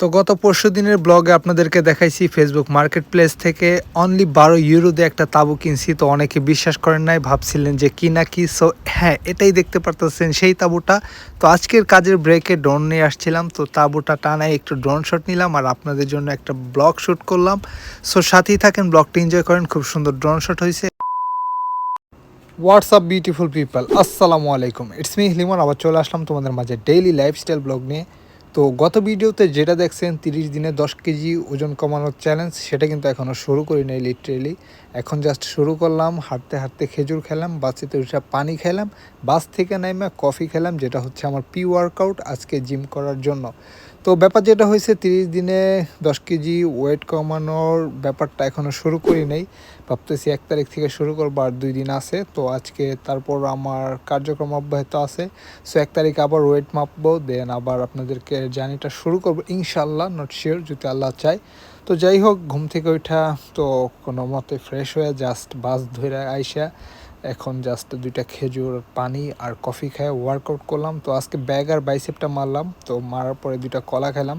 তো গত পরশু দিনের ব্লগে আপনাদেরকে দেখাইছি ফেসবুক মার্কেট প্লেস থেকে অনলি বারো ইউরো দিয়ে একটা তাবু কিনছি। তো অনেকে বিশ্বাস করেন নাই, ভাবছিলেন যে কি না কি। সো হ্যাঁ এটাই দেখতে পারতেছেন সেই তাবুটা। তো আজকের কাজের ব্রেকে ড্রোন নিয়ে আসছিলাম। তো তাবুটা টানায় একটু ড্রোন শট নিলাম আর আপনাদের জন্য একটা ব্লগ শ্যুট করলাম। সো সাথেই থাকেন ব্লগটা এনজয় করেন, খুব সুন্দর ড্রোন শট হয়েছে। হোয়াটসঅ্যাপ বিউটিফুল পিপল আসসালামু আলাইকুম। ইটস মি লিমন আবার চলে আসলাম তোমাদের মাঝে ডেইলি লাইফস্টাইল ব্লগ নিয়ে। তো গত ভিডিওতে যেটা দেখছেন, তিরিশ দিনে দশ কেজি ওজন কমানোর চ্যালেঞ্জ সেটা কিন্তু এখনও শুরু করি নাই লিটারেলি এখন জাস্ট শুরু করলাম, হাঁটতে হাঁটতে খেজুর খেলাম, বাসিতে উঠে পানি খেলাম, বাস থেকে নাইমা কফি খেলাম, যেটা হচ্ছে আমার পি ওয়ার্কআউট আজকে জিম করার জন্য। তো ব্যাপার যেটা হয়েছে, তিরিশ দিনে দশ কেজি ওয়েট কমানোর ব্যাপারটা এখনও শুরু করি নাই ভাবতেছি এক তারিখ থেকে শুরু করব আর দুই দিন আছে। তো আজকে তারপর আমার কার্যক্রম অব্যাহত আছে। সো এক তারিখ আবার ওয়েট মাপবো দেন আবার আপনাদেরকে জার্নিটা শুরু করব। ইনশাল্লাহ নট শিওর যদি আল্লাহ চায়। তো যাই হোক, ঘুম থেকে ওইটা তো কোনো মতে ফ্রেশ হয়ে জাস্ট বাস ধরে আইসা, এখন জাস্ট দুইটা খেজুর, পানি আর কফি খেয়ে ওয়ার্কআউট করলাম। তো আজকে ব্যাগ আর বাইসেপটা মারলাম, তো মারার পরে দুইটা কলা খেলাম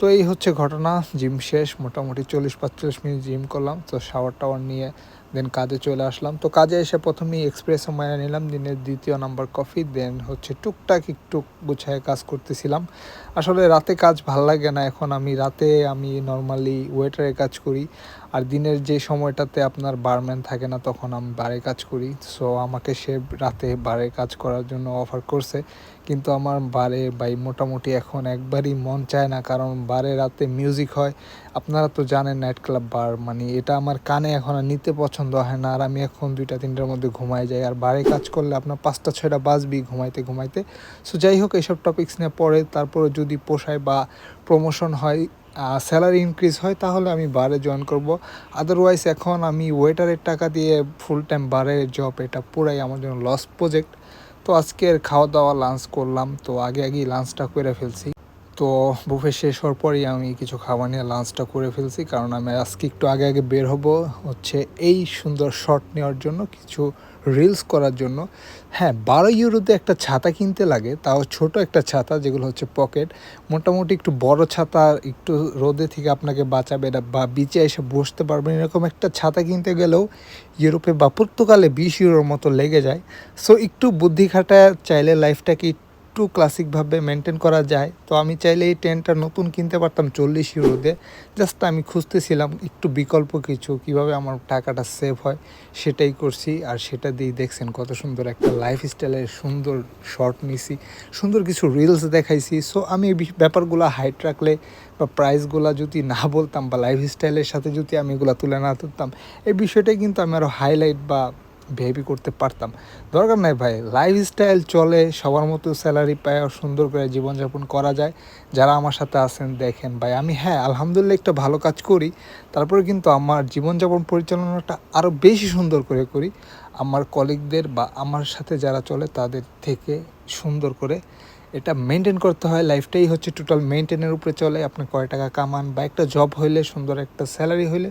তো এই হচ্ছে ঘটনা জিম শেষ, মোটামুটি চল্লিশ পাঁচচল্লিশ মিনিট জিম করলাম, তো শাওয়ার টাওয়ার নিয়ে দেন কাজে চলে আসলাম। তো কাজে এসে প্রথমেই এক্সপ্রেসও মায়া নিলাম দিনের দ্বিতীয় নাম্বার কফি দেন হচ্ছে টুকটাক একটু গুছায় কাজ করতেছিলাম। আসলে রাতে কাজ ভালো লাগে না, এখন আমি রাতে আমি নর্মালি ওয়েটারে কাজ করি। আর দিনের যে সময়টাতে আপনার বারম্যান থাকে না, তখন আমি বারে কাজ করি। সো আমাকে সে রাতে বারে কাজ করার জন্য অফার করছে। কিন্তু আমার বারে বাই মোটামুটি এখন একবারই মন চায় না, কারণ বারে রাতে মিউজিক হয়। আপনারা তো জানেন নাইট ক্লাব বার মানে এটা আমার কানে এখন আর নিতে পছন্দ হয় না, আর আমি এখন দুইটা, তিনটার মধ্যে ঘুমাই যাই। আর বারে কাজ করলে আপনার পাঁচটা, ছয়টা বাজবি ঘুমাইতে ঘুমাইতে। সো যাই হোক, এইসব টপিক্স নিয়ে পরে, তারপরে যদি পোষায় বা প্রমোশন হয় স্যালারি ইনক্রিজ হয়, তাহলে আমি বারে জয়েন করব। আদারওয়াইজ এখন আমি ওয়েটারের টাকা দিয়ে ফুল টাইম বারে জব এটা পুরাই আমার জন্য লস প্রজেক্ট তো আজকের খাওয়া দাওয়া লাঞ্চ করলাম। তো আগে আগেই লাঞ্চটা করে ফেলছি। তো বুফে শেষ হওয়ার পরেই আমি কিছু খাবার নিয়ে লাঞ্চটা করে ফেলছি। কারণ আমি আজকে একটু আগে আগে বের হব হচ্ছে এই সুন্দর শট নেওয়ার জন্য, কিছু রিলস করার জন্য। হ্যাঁ বারো ইউরোতে একটা ছাতা কিনতে লাগে, তাও ছোট একটা ছাতা, যেগুলো হচ্ছে পকেট মোটামুটি একটু বড় ছাতা, একটু রোদে থেকে আপনাকে বাঁচাবে না বা বিচে এসে বসতে পারবেন এরকম একটা ছাতা কিনতে গেলেও ইউরোপে বা পর্তুগালে বিশ ইউরোর মতো লেগে যায়। সো একটু বুদ্ধি খাটা চাইলে লাইফটাকে একটু ক্লাসিকভাবে মেনটেন করা যায়, তো আমি চাইলে এই টেনটা নতুন কিনতে পারতাম চল্লিশ ইউরোতে জাস্ট আমি খুঁজতেছিলাম একটু বিকল্প কিছু, কীভাবে আমার টাকাটা সেভ হয়, সেটাই করছি আর সেটা দিয়ে দেখছেন কত সুন্দর একটা লাইফস্টাইলের সুন্দর শর্ট নিছি, সুন্দর কিছু রিলস দেখাইছি। সো আমি এই ব্যাপারগুলো হাইট রাখলে বা প্রাইসগুলো যদি না বলতাম বা লাইফস্টাইলের সাথে যদি আমি এগুলো তুলে না ধরতাম এই বিষয়টাই কিন্তু আমি আরও হাইলাইট বা ভেবি করতে পারতাম। দরকার নাই ভাই লাইফস্টাইল চলে, সবার মতো স্যালারি পায় আর সুন্দর করে জীবনযাপন করা যায়। যারা আমার সাথে আছেন, দেখেন ভাই, আমি হ্যাঁ আলহামদুলিল্লাহ একটা ভালো কাজ করি, তারপরে কিন্তু আমার জীবনযাপন পরিচালনাটা আরও বেশি সুন্দর করে করি। আমার কলিগদের বা আমার সাথে যারা চলে, তাদের থেকে সুন্দর করে এটা মেনটেন করতে হয়। লাইফটাই হচ্ছে টোটাল মেনটেনের উপরে চলে। আপনি কয় টাকা কামান বা একটা জব হইলে, সুন্দর একটা স্যালারি হইলে,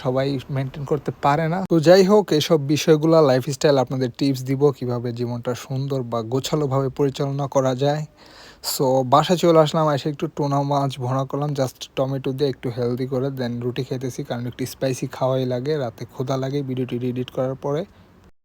সবাই মেনটেন করতে পারে না। তো যাই হোক, এসব বিষয়গুলো লাইফস্টাইল আপনাদের টিপস দিব, কীভাবে জীবনটা সুন্দর বা গোছালোভাবে পরিচালনা করা যায়। সো বাসা চলে আসলাম, এসে একটু টোনা মাছ ভোনা করলাম জাস্ট টমেটো দিয়ে একটু হেলদি করে দেন রুটি খেতেছি কারণ একটু স্পাইসি খাওয়াই লাগে, রাতে ক্ষুধা লাগে ভিডিওটি এডিট করার পরে।